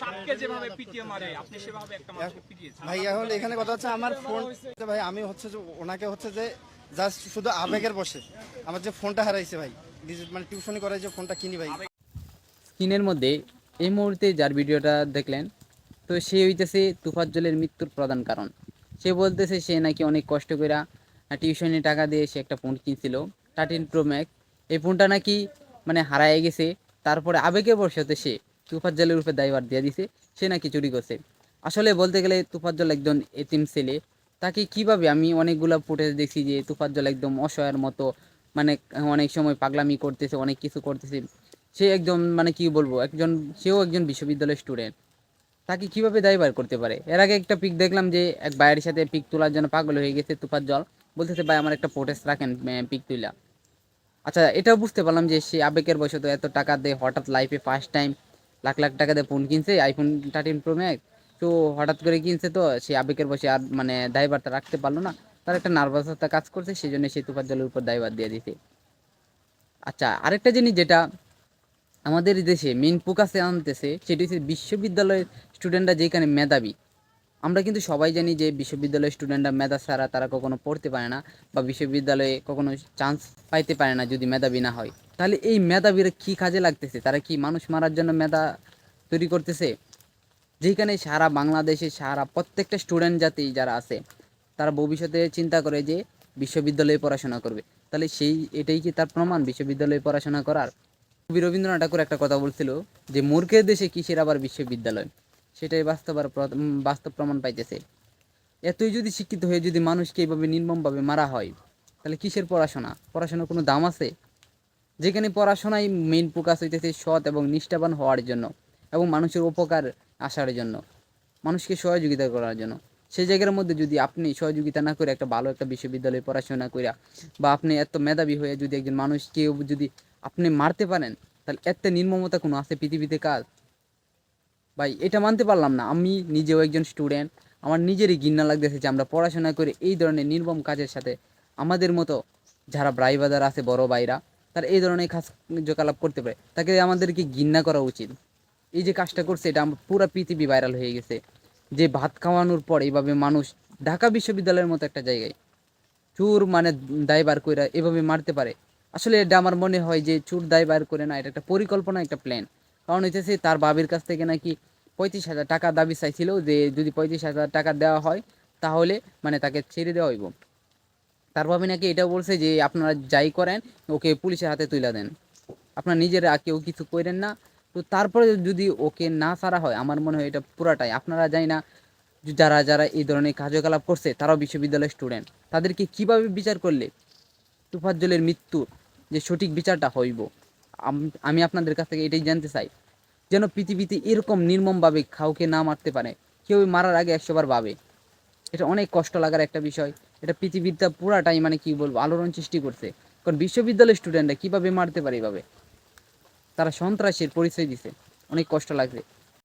সাপকে যেভাবে পিটিয়ে মারে আপনি সেভাবে একটা মানুষকে পিটিয়েছেন ভাই এখন এখানে কথা হচ্ছে আমার ফোন ভাই আমি হচ্ছে যে ওনাকে হচ্ছে যে জাস্ট শুধু আবেগের বসে। আমার যে ফোনটা হারাইছে ভাই মানে টিউশনি করাই যে ফোনটা কিনি ভাই। স্ক্রিনের মধ্যে এই মুহূর্তে যার ভিডিওটা দেখলেন তো সে হইতেছে তুফাজ্জলের মৃত্যুর প্রধান কারণ। সে বলতেছে সে নাকি অনেক কষ্ট করে টিউশনি টাকা দিয়ে সে একটা ফোন কিনছিল থার্টিন প্রো ম্যাক এই ফোনটা নাকি মানে হারায় গেছে তারপরে আবেগের বসতে সে। তুফাজ্জলের উপরে দায়ভার দিয়ে দিছে, সে নাকি চুরি করছে। আসলে বলতে গেলে তুফাজ্জল একজন এতিম ছেলে, তাকে কীভাবে আমি অনেকগুলো ফুটেজ দেখছি যে তুফাজ্জল একদম অসহায়ের মতো মানে অনেক সময় পাগলামি করতেছে, অনেক কিছু করতেছে। সে একজন মানে কি বলব, একজন, সেও একজন বিশ্ববিদ্যালয়ের স্টুডেন্ট তাকে কীভাবে দায়বার করতে পারে? এর আগে একটা পিক দেখলাম যে এক ভাইয়ের সাথে পিক তোলার জন্য পাগল হয়ে গেছে তুফার জল বলতেছে, ভাই, আমার একটা প্রোটেস রাখেন পিক তুলা আচ্ছা এটাও বুঝতে পারলাম যে সে আবেগের বয়সে তো এত টাকা দেয়, হঠাৎ লাইফে ফার্স্ট টাইম লাখ লাখ টাকা দিয়ে ফোন কিনছে আইফোন থার্টিন প্রো ম্যাক্স তো হঠাৎ করে কিনছে তো, সে আবেগের বসে আর মানে দায়ভারটা রাখতে পারল না। তার একটা নার্ভাসতা কাজ করছে সেই জন্য সে তুফার জলের উপর দায়ভার দিয়ে দিতে আচ্ছা আরেকটা জিনিস যেটা আমাদের দেশে মেন ফোকাসে আনতেছে, সেটি হচ্ছে বিশ্ববিদ্যালয়ের স্টুডেন্টরা যেখানে মেধাবী আমরা কিন্তু সবাই জানি যে বিশ্ববিদ্যালয়ের স্টুডেন্টরা মেধা ছাড়া তারা কখনো পড়তে পারে না বা বিশ্ববিদ্যালয়ে কখনো চান্স পাইতে পারে না যদি মেধাবী না হয়। তাহলে এই মেধাবীরা কী কাজে লাগতেছে? তারা কি মানুষ মারার জন্য মেধা তৈরি করতেছে? যেখানে সারা বাংলাদেশে সারা প্রত্যেকটা স্টুডেন্ট জাতি যারা আছে, তারা ভবিষ্যতে চিন্তা করে যে বিশ্ববিদ্যালয়ে পড়াশোনা করবে। তাহলে সেই, এটাই কি তার প্রমাণ? বিশ্ববিদ্যালয়ে পড়াশোনা করার? কবি রবীন্দ্রনাথ ঠাকুর একটা কথা বলছিল যে, মূর্খের দেশে কিসের আবার বিশ্ববিদ্যালয়? সেটাই বাস্তব বাস্তব প্রমাণ পাইতেছে। এতই যদি শিক্ষিত হয়ে যদি মানুষকে এইভাবে নির্মমভাবে মারা হয়, তাহলে কিসের পড়াশোনা? পড়াশোনার কোনো দাম আছে? যেখানে পড়াশোনায় মেইন ফোকাস হইতেছে সৎ এবং নিষ্ঠাবান হওয়ার জন্য এবং মানুষের উপকার আসার জন্য, মানুষকে সহযোগিতা করার জন্য। সেই জায়গার মধ্যে যদি আপনি সহযোগিতা না করে একটা ভালো একটা বিশ্ববিদ্যালয়ে পড়াশোনা করিয়া বা আপনি এত মেধাবী হয়ে যদি একজন মানুষকে যদি আপনি মারতে পারেন, তাহলে এত নির্মমতা কোনো আছে? পৃথিবীতে কাজ ভাই, এটা মানতে পারলাম না। আমি নিজেও একজন স্টুডেন্ট আমার নিজেরই ঘৃণা লাগতেছে যে আমরা পড়াশোনা করে এই ধরনের নির্মম কাজের সাথে আমাদের মতো যারা ব্রাইবাদার আছে, বড় ভাইরা, তারা এই ধরনের কাজ কালাপ করতে পারে। তাকে আমাদেরকে ঘৃণা করা উচিত। এই যে কাজটা করছে, এটা পুরো পৃথিবী ভাইরাল হয়ে গেছে। যে ভাত খাওয়ানোর পর এইভাবে মানুষ ঢাকা বিশ্ববিদ্যালয়ের মতো একটা জায়গায় চুর মানে দায় বার করে এভাবে মারতে পারে। আসলে এটা আমার মনে হয় যে চুর দায় বার করে না, এটা একটা পরিকল্পনা, একটা প্ল্যান কারণ হইতেছে তার বাবির কাছ থেকে নাকি পঁয়ত্রিশ হাজার টাকা দাবি চাইছিল যে যদি পঁয়ত্রিশ হাজার টাকা দেওয়া হয়, তাহলে মানে তাকে ছেড়ে দেওয়া হইব। তার ভাবি নাকি এটাও বলছে যে আপনারা যাই করেন, ওকে পুলিশের হাতে তুলে দেন। আপনার নিজেরা কেউ কিছু করেন না। তো তারপরে যদি ওকে না ছাড়া হয়, আমার মনে হয় এটা পুরাটাই। আপনারা জানি না, যারা যারা এই ধরনের কার্যকলাপ করছে, তারাও বিশ্ববিদ্যালয়ের স্টুডেন্ট। তাদেরকে কীভাবে বিচার করলে তুফাজ্জলের মৃত্যুর যে সঠিক বিচারটা হইব? আমি আপনাদের কাছ থেকে এটাই জানতে চাই, যেন পৃথিবীতে এরকম নির্মমভাবে কাউকে না মারতে পারে, কেউ মারার আগে একশোবার ভাবে। এটা অনেক কষ্ট লাগার একটা বিষয়। এটা পৃথিবীটা পুরাটাই মানে কি বলব, আলোড়ন সৃষ্টি করছে। কারণ বিশ্ববিদ্যালয়ের স্টুডেন্টরা কীভাবে মারতে পারে এভাবে? তারা সন্ত্রাসের পরিচয় দিছে, অনেক কষ্ট লাগছে।